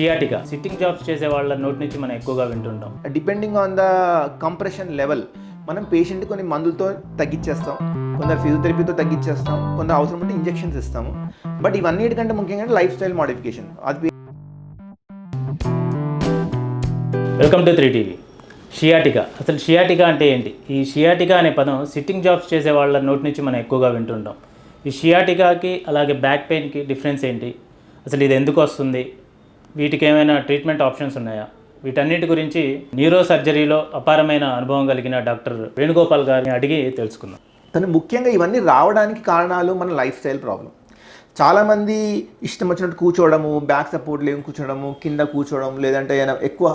Sciatica sitting jobs చేసే వాళ్ళ నోటి నుంచి మనం ఎక్కువగా వింటుంటాం. Depending on the compression level మనం పేషెంట్ కొన్ని మందులతో తగ్గించేస్తాం కొందరు ఫిజియోథెరపీతో తగ్గించేస్తాం కొందరు అవసరం ఉంటే ఇంజెక్షన్స్ ఇస్తాము. బట్ ఇవన్నిటికంటే ముఖ్యంగా లైఫ్ స్టైల్ మోడిఫికేషన్ అది welcome to three TV sciatica అసలు షియాటికా అంటే ఏంటి? ఈ షియాటికా అనే పదం సిట్టింగ్ జాబ్స్ చేసే వాళ్ళ నోటి నుంచి మనం ఎక్కువగా వింటుంటాం. ఈ షియాటికాకి అలాగే బ్యాక్ పెయిన్కి డిఫరెన్స్ ఏంటి? అసలు ఇది ఎందుకు వస్తుంది? వీటికి ఏమైనా ట్రీట్మెంట్ ఆప్షన్స్ ఉన్నాయా? వీటన్నిటి గురించి న్యూరో సర్జరీలో అపారమైన అనుభవం కలిగిన డాక్టర్ వేణుగోపాల్ గారిని అడిగి తెలుసుకుందాం. కానీ ముఖ్యంగా ఇవన్నీ రావడానికి కారణాలు మన లైఫ్ స్టైల్ ప్రాబ్లం. చాలామంది ఇష్టం వచ్చినట్టు కూర్చోవడము బ్యాక్ సపోర్ట్ లేని కూర్చోవడము కింద కూర్చోవడం లేదంటే ఎక్కువ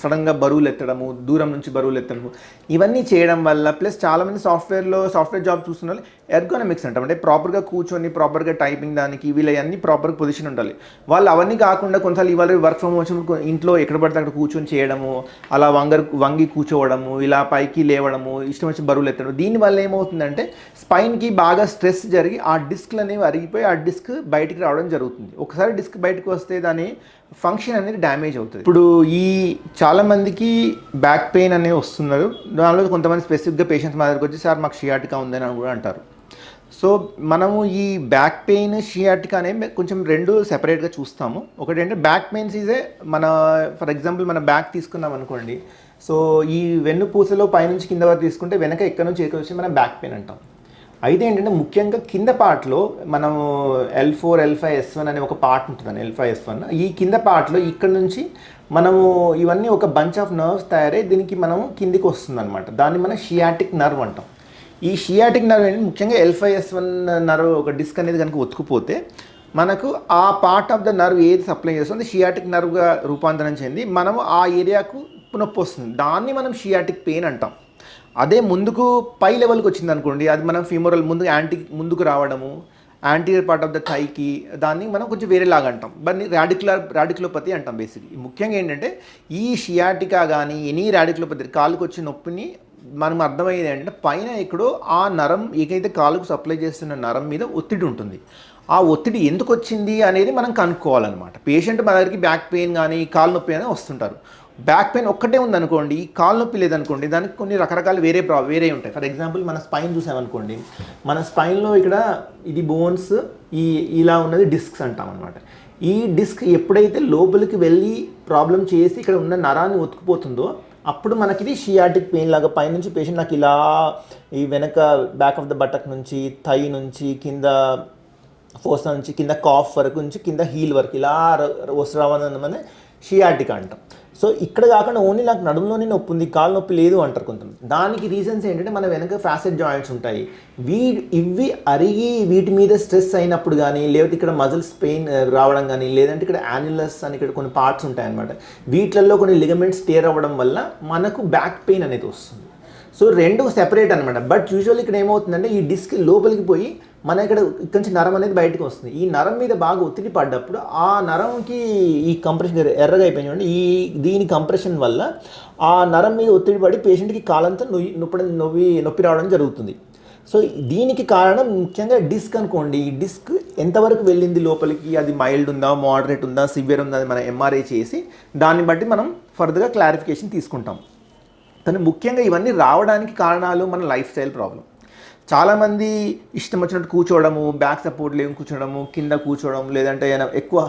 సడన్గా బరువులు ఎత్తడము దూరం నుంచి బరువులు ఎత్తడము ఇవన్నీ చేయడం వల్ల ప్లస్ చాలామంది సాఫ్ట్వేర్లో సాఫ్ట్వేర్ జాబ్ చూస్తున్న వాళ్ళు ఎర్గోనమిక్స్ అంటాం. అంటే ప్రాపర్గా కూర్చొని ప్రాపర్గా టైపింగ్ దానికి వీళ్ళ అన్ని ప్రాపర్ పొజిషన్ ఉండాలి. వాళ్ళు అవన్నీ కాకుండా కొంతసార్లు ఇవాళ వర్క్ ఫ్రమ్ వచ్చినప్పుడు ఇంట్లో ఎక్కడ పడితే అక్కడ కూర్చొని చేయడము అలా వంగర్ వంగి కూర్చోవడము ఇలా పైకి లేవడము ఇష్టం వచ్చి బరువులు ఎత్తడం దీనివల్ల ఏమవుతుందంటే స్పైన్కి బాగా స్ట్రెస్ జరిగి ఆ డిస్క్లు అనేవి అరిగిపోయి ఆ డిస్క్ బయటికి రావడం జరుగుతుంది. ఒకసారి డిస్క్ బయటకు వస్తే దాని ఫంక్షన్ అనేది డ్యామేజ్ అవుతుంది. ఇప్పుడు ఈ చాలామందికి బ్యాక్ పెయిన్ అనేది వస్తున్నారు. దానిలో కొంతమంది స్పెసిఫిక్గా పేషెంట్స్ మా దగ్గరకు వచ్చి సార్ మాకు షియాటికా ఉందని అని కూడా అంటారు. సో మనము ఈ బ్యాక్ పెయిన్ షియాటికా అనేవి కొంచెం రెండు సెపరేట్గా చూస్తాము. ఒకటి అంటే బ్యాక్ పెయిన్స్ ఈజే మన ఫర్ ఎగ్జాంపుల్ మన బ్యాక్ తీసుకున్నాం అనుకోండి. సో ఈ వెన్నుపూసలో పైనుంచి కింద వరకు తీసుకుంటే వెనక ఎక్కడ నుంచి ఎక్కడ వచ్చి మనం బ్యాక్ పెయిన్ అంటాం. అయితే ఏంటంటే ముఖ్యంగా కింద పార్ట్లో మనము L four L five S one అనే ఒక పార్ట్ ఉంటుందండి ఎల్ ఫైవ్ ఎస్ వన్ ఈ కింద పార్ట్లో ఇక్కడ నుంచి మనము ఇవన్నీ ఒక బంచ్ ఆఫ్ నర్వ్స్ తయారై దీనికి మనం కిందికి వస్తుంది అనమాట దాన్ని మనం షియాటిక్ నర్వ్ అంటాం. ఈ షియాటిక్ నర్వ్ ఏంటి ముఖ్యంగా L five S one nerve ఒక డిస్క్ అనేది కనుక ఒత్తుకుపోతే మనకు ఆ పార్ట్ ఆఫ్ ద నర్వ్ ఏది సప్లై చేస్తుంది షియాటిక్ నర్వ్గా రూపాంతరం చెంది మనము ఆ ఏరియాకు నొప్పి వస్తుంది. దాన్ని మనం షియాటిక్ పెయిన్ అంటాం. అదే ముందుకు పై లెవెల్కి వచ్చింది అనుకోండి అది మనం ఫీమోరల్ ముందు యాంటీ ముందుకు రావడము యాంటీరియర్ పార్ట్ ఆఫ్ ద థైకి దాన్ని మనం కొంచెం వేరేలాగా అంటాం. దాన్ని రాడిక్యులర్ రాడిక్యులోపతి అంటాం బేసిక్లీ. ముఖ్యంగా ఏంటంటే ఈ షియాటికా కానీ ఎనీ రాడిక్యులోపతి కాలుకు వచ్చే నొప్పిని మనం అర్థమయ్యేది ఏంటంటే పైన ఎక్కడో ఆ నరం ఏకైతే కాలుకు సప్లై చేస్తున్న నరం మీద ఒత్తిడి ఉంటుంది. ఆ ఒత్తిడి ఎందుకు వచ్చింది అనేది మనం కనుక్కోవాలన్నమాట. పేషెంట్ మన దగ్గరికి బ్యాక్ పెయిన్ కానీ కాలు నొప్పి అని వస్తుంటారు. బ్యాక్ పెయిన్ ఒక్కటే ఉందనుకోండి కాల్ నొప్పి లేదనుకోండి దానికి కొన్ని రకరకాల వేరే ప్రా వేరే ఉంటాయి. ఫర్ ఎగ్జాంపుల్ మన స్పైన్ చూసామనుకోండి మన స్పైన్లో ఇక్కడ ఇది బోన్స్ ఈ ఇలా ఉన్నది డిస్క్స్ అంటాం అనమాట ఈ డిస్క్ ఎప్పుడైతే లోపలికి వెళ్ళి ప్రాబ్లం చేసి ఇక్కడ ఉన్న నరాన్ని ఒత్తుకుపోతుందో అప్పుడు మనకి ఇది షియాటిక్ పెయిన్ లాగా పైనుంచి పేషెంట్ నాకు ఇలా ఈ వెనక బ్యాక్ ఆఫ్ ద బటక్ నుంచి థై నుంచి కింద ఫోస్ నుంచి కింద కాఫ్ వరకు నుంచి కింద హీల్ వరకు ఇలా వస్తున్నామని షియాటిక్ అంటాం. సో ఇక్కడ కాకుండా ఓన్లీ నాకు నడుములోనే నొప్పి ఉంది కాలు నొప్పి లేదు అంటారు కొంతమంది. దానికి రీజన్స్ ఏంటంటే మన వెనక ఫ్యాసెట్ జాయింట్స్ ఉంటాయి. వీ ఇవి అరిగి వీటి మీద స్ట్రెస్ అయినప్పుడు కానీ లేకపోతే ఇక్కడ మజిల్స్ పెయిన్ రావడం కానీ లేదంటే ఇక్కడ యాన్యులస్ అని ఇక్కడ కొన్ని పార్ట్స్ ఉంటాయి అనమాట వీటిల్లో కొన్ని లిగమెంట్స్ టేర్ అవ్వడం వల్ల మనకు బ్యాక్ పెయిన్ అనేది వస్తుంది. సో రెండు సెపరేట్ అనమాట బట్ యూజువల్ ఇక్కడ ఏమవుతుందంటే ఈ డిస్క్ లోపలికి పోయి మన ఇక్కడ ఇక్కడ నుంచి నరం అనేది బయటకు వస్తుంది. ఈ నరం మీద బాగా ఒత్తిడి పడ్డప్పుడు ఆ నరంకి ఈ కంప్రెషన్ ఎర్రగా అయిపోయింది చూడండి. ఈ దీని కంప్రెషన్ వల్ల ఆ నరం మీద ఒత్తిడి పడి పేషెంట్కి కాలంతా నొయ్యి నొప్పి నొవ్వి నొప్పి రావడం జరుగుతుంది. సో దీనికి కారణం ముఖ్యంగా డిస్క్ అనుకోండి. ఈ డిస్క్ ఎంతవరకు వెళ్ళింది లోపలికి? అది మైల్డ్ ఉందా మోడరేట్ ఉందా సివియర్ ఉందా అది మనం ఎంఆర్ఐ చేసి దాన్ని బట్టి మనం ఫర్దర్గా క్లారిఫికేషన్ తీసుకుంటాం. కానీ ముఖ్యంగా ఇవన్నీ రావడానికి కారణాలు మన లైఫ్ స్టైల్ ప్రాబ్లం చాలామంది ఇష్టం వచ్చినట్టు కూర్చోవడము బ్యాక్ సపోర్ట్ లేని కూర్చోవడము కింద కూర్చోవడం లేదంటే ఎక్కువ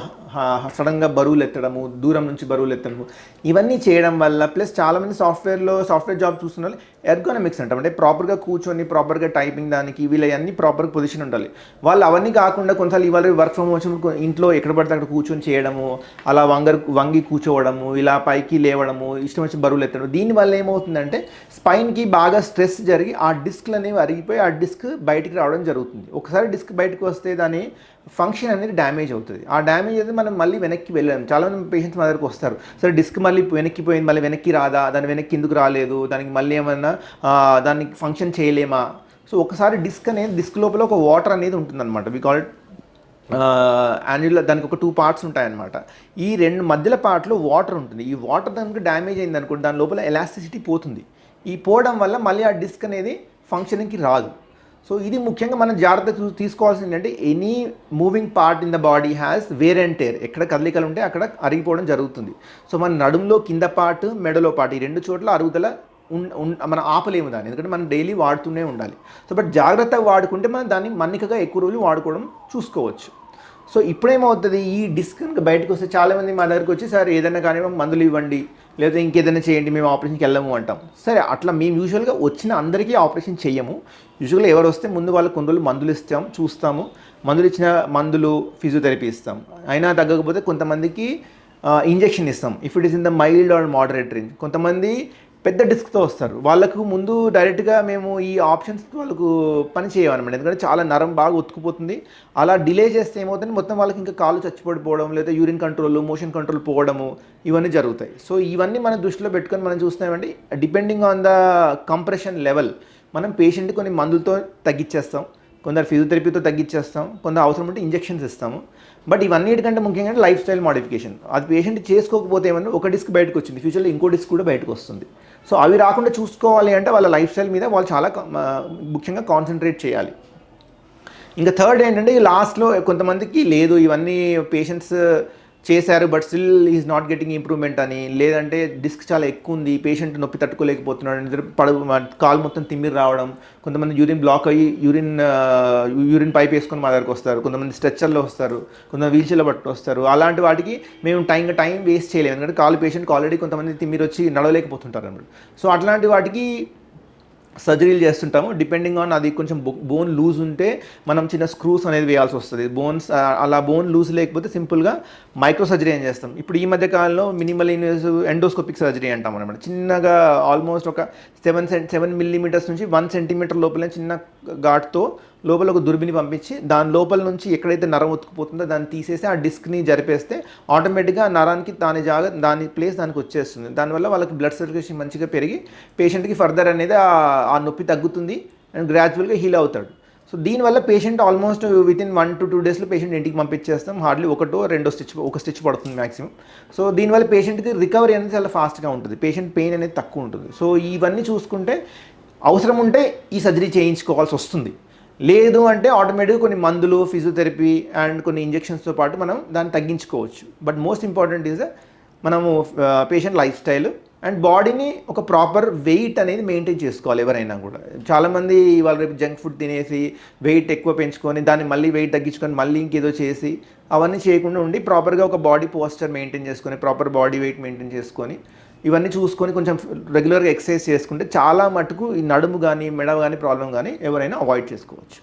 సడన్గా బరువులు ఎత్తడము దూరం నుంచి బరువులు ఎత్తడము ఇవన్నీ చేయడం వల్ల ప్లస్ చాలామంది సాఫ్ట్వేర్లో సాఫ్ట్వేర్ జాబ్ చూస్తున్న వాళ్ళు ఎర్గోనమిక్స్ అంటాం. అంటే ప్రాపర్గా కూర్చొని ప్రాపర్గా టైపింగ్ దానికి వీళ్ళ అవన్నీ ప్రాపర్ పొజిషన్ ఉండాలి. వాళ్ళు అవన్నీ కాకుండా కొన్నిసార్లు ఇవాళ వర్క్ ఫ్రమ్ వచ్చినప్పుడు ఇంట్లో ఎక్కడ పడితే అక్కడ కూర్చొని చేయడము అలా వంగర్ వంగి కూర్చోవడము ఇలా పైకి లేవడము ఇష్టం వచ్చి బరువులు ఎత్తడం దీనివల్ల ఏమవుతుందంటే స్పైన్కి బాగా స్ట్రెస్ జరిగి ఆ డిస్క్లు అనేవి అరిగిపోయి ఆ డిస్క్ బయటికి రావడం జరుగుతుంది. ఒకసారి డిస్క్ బయటకు వస్తే దాని ఫంక్షన్ అనేది డ్యామేజ్ అవుతుంది. ఆ డ్యామేజ్ అయితే మనం మళ్ళీ వెనక్కి వెళ్ళాం చాలామంది పేషెంట్స్ మా దగ్గరకు వస్తారు. సరే డిస్క్ మళ్ళీ వెనక్కి పోయింది మళ్ళీ వెనక్కి రాదా? దాని వెనక్కి ఎందుకు రాలేదు? దానికి మళ్ళీ ఏమన్నా దానికి ఫంక్షన్ చేయలేమా? సో ఒకసారి డిస్క్ అనేది డిస్క్ లోపల ఒక వాటర్ అనేది ఉంటుందన్నమాట. వి కాల్ యాన్యుల్ దానికి ఒక టూ పార్ట్స్ ఉంటాయన్నమాట. ఈ రెండు మధ్యలో పార్ట్లో వాటర్ ఉంటుంది. ఈ వాటర్ దానికి డ్యామేజ్ అయింది అనుకోండి దాని లోపల ఎలాస్టిసిటీ పోతుంది. ఈ పోవడం వల్ల మళ్ళీ ఆ డిస్క్ అనేది ఫంక్షనింగ్కి రాదు. సో ఇది ముఖ్యంగా మనం జాగ్రత్త చూ తీసుకోవాల్సింది అంటే any moving part in the body has wear and tear ఎక్కడ కదలికలు ఉంటే అక్కడ అరిగిపోవడం జరుగుతుంది. సో మన నడుములో కింద పార్ట్ మెడలో పార్ట్ ఈ రెండు చోట్ల అరుగుదల మనం ఆపలేము దాన్ని. ఎందుకంటే మనం డైలీ వాడుతూనే ఉండాలి. సో బట్ జాగ్రత్తగా వాడుకుంటే మనం దాన్ని మన్నికగా ఎక్కువ రోజులు వాడుకోవడం చూసుకోవచ్చు. సో ఇప్పుడేమవుతుంది? ఈ డిస్క్ కనుక బయటకు వస్తే చాలామంది మా దగ్గరికి వచ్చి సార్ ఏదైనా కానీ మందులు ఇవ్వండి లేదా ఇంకేదైనా చేయండి మేము ఆపరేషన్కి వెళ్ళము అంటాం. సరే అట్లా మేము యూజువల్గా వచ్చిన అందరికీ ఆపరేషన్ చేయము యూజువల్గా ఎవరు వస్తే ముందు వాళ్ళకు కొన్ని రోజులు మందులు ఇస్తాం చూస్తాము. మందులు ఇచ్చిన మందులు ఫిజియోథెరపీ ఇస్తాం. అయినా తగ్గకపోతే కొంతమందికి ఇంజెక్షన్ ఇస్తాం. If it is in the mild or moderate range. కొంతమంది పెద్ద డిస్క్తో వస్తారు. వాళ్ళకు ముందు డైరెక్ట్గా మేము ఈ ఆప్షన్స్ వాళ్ళకు పని చేయమన్నమాట. ఎందుకంటే చాలా నరం బాగా ఉతుకుపోతుంది. అలా డిలే చేస్తే ఏమవుతుంది? మొత్తం వాళ్ళకి ఇంకా కాలు చచ్చిపడిపోవడం లేదా యూరిన్ కంట్రోల్ మోషన్ కంట్రోల్ పోవడము ఇవన్నీ జరుగుతాయి. సో ఇవన్నీ మనం దృష్టిలో పెట్టుకొని మనం చూస్తామండి depending on the compression level. మనం పేషెంట్ కొన్ని మందులతో తగ్గించేస్తాం. కొందరు ఫిజియోథెరపీతో తగ్గించేస్తాం. కొందరు అవసరం ఉంటే ఇంజెక్షన్స్ ఇస్తాము. బట్ ఇవన్నిటికంటే ముఖ్యంగా లైఫ్ స్టైల్ మోడిఫికేషన్. అది పేషెంట్ చేసుకోకపోతే ఏమన్నా ఒక డిస్క్ బయటకు వచ్చింది. ఫ్యూచర్లో ఇంకో డిస్క్ కూడా బయటకు వస్తుంది. సో అవి రాకుండా చూసుకోవాలి అంటే వాళ్ళ లైఫ్ స్టైల్ మీద వాళ్ళు చాలా ముఖ్యంగా కాన్సన్ట్రేట్ చేయాలి. ఇంకా థర్డ్ ఏంటంటే ఈ లాస్ట్లో కొంతమందికి లేదు ఇవన్నీ పేషెంట్స్ చేశారు but still is not getting improvement అని. లేదంటే డిస్క్ చాలా ఎక్కువ ఉంది పేషెంట్ నొప్పి తట్టుకోలేకపోతున్నాడు నిద్ర పడు కాలు మొత్తం తిమ్మిరి రావడం కొంతమంది యూరిన్ బ్లాక్ అయ్యి యూరిన్ యూరిన్ పైప్ వేసుకొని మా దగ్గరకు వస్తారు కొంతమంది స్ట్రెచ్చర్లో వస్తారు కొంతమంది వీల్చర్లో పట్టు వస్తారు అలాంటి వాటికి మేము టైం టైం వేస్ట్ చేయలేము. ఎందుకంటే కాలు పేషెంట్కి ఆల్రెడీ కొంతమంది తిమ్మిరి వచ్చి నడవలేకపోతుంటారు అన్నమాట. సో అట్లాంటి వాటికి సర్జరీలు చేస్తుంటాము. డిపెండింగ్ ఆన్ అది కొంచెం బోన్ లూజ్ ఉంటే మనం చిన్న స్క్రూస్ అనేది వేయాల్సి వస్తుంది. బోన్స్ అలా బోన్ లూజ్ లేకపోతే సింపుల్గా మైక్రో సర్జరీ అని చేస్తాం. ఇప్పుడు ఈ మధ్య కాలంలో మినిమల్ ఇన్వేసివ్ ఎండోస్కోపిక్ సర్జరీ అంటాం అనమాట చిన్నగా ఆల్మోస్ట్ ఒక సెవెన్ సెవెన్ మిల్లీమీటర్స్ నుంచి వన్ సెంటీమీటర్ లోపల చిన్న ఘాట్తో లోపల ఒక దుర్బిని పంపించి దాని లోపల నుంచి ఎక్కడైతే నరం ఉతుకుపోతుందో దాన్ని తీసేసి ఆ డిస్క్ని జరిపేస్తే ఆటోమేటిక్గా నరానికి దాని జాగ దాని ప్లేస్ దానికి వచ్చేస్తుంది. దానివల్ల వాళ్ళకి బ్లడ్ సర్క్యులేషన్ మంచిగా పెరిగి పేషెంట్కి ఫర్దర్ అనేది ఆ- ఆ నొప్పి తగ్గుతుంది అండ్ గ్రాడ్యువల్గా హీల్ అవుతాడు. సో దీనివల్ల patient almost within one to two డేస్లో పేషెంట్ ఇంటికి పంపించేస్తాం. హార్డ్లీ ఒకటో రెండో స్టిచ్ ఒక స్టిచ్ పడుతుంది మాక్సిమం. సో దీనివల్ల పేషెంట్కి రికవరీ అనేది చాలా ఫాస్ట్గా ఉంటుంది. పేషెంట్ పెయిన్ అనేది తక్కువ ఉంటుంది. సో ఇవన్నీ చూసుకుంటే అవసరం ఉంటే ఈ సర్జరీ చేయించుకోవాల్సి వస్తుంది. లేదు అంటే ఆటోమేటిక్గా కొన్ని మందులు ఫిజియోథెరపీ అండ్ కొన్ని ఇంజెక్షన్స్తో పాటు మనం దాన్ని తగ్గించుకోవచ్చు. బట్ మోస్ట్ ఇంపార్టెంట్ ఈజ్ మనము పేషెంట్ లైఫ్ స్టైల్ అండ్ బాడీని ఒక ప్రాపర్ వెయిట్ అనేది మెయింటైన్ చేసుకోవాలి ఎవరైనా కూడా. చాలామంది ఇవాళ రేపు జంక్ ఫుడ్ తినేసి వెయిట్ ఎక్కువ పెంచుకొని దాన్ని మళ్ళీ వెయిట్ తగ్గించుకొని మళ్ళీ ఇంకేదో చేసి అవన్నీ చేయకుండా ఉండి ప్రాపర్గా ఒక బాడీ పోస్చర్ మెయింటైన్ చేసుకొని ప్రాపర్ బాడీ వెయిట్ మెయింటైన్ చేసుకొని ఇవన్నీ చూసుకొని కొంచెం రెగ్యులర్గా ఎక్సర్సైజ్ చేసుకుంటే చాలా మటుకు ఈ నడుము కానీ మెడ కానీ ప్రాబ్లం కానీ ఎవరైనా అవాయిడ్ చేసుకోవచ్చు.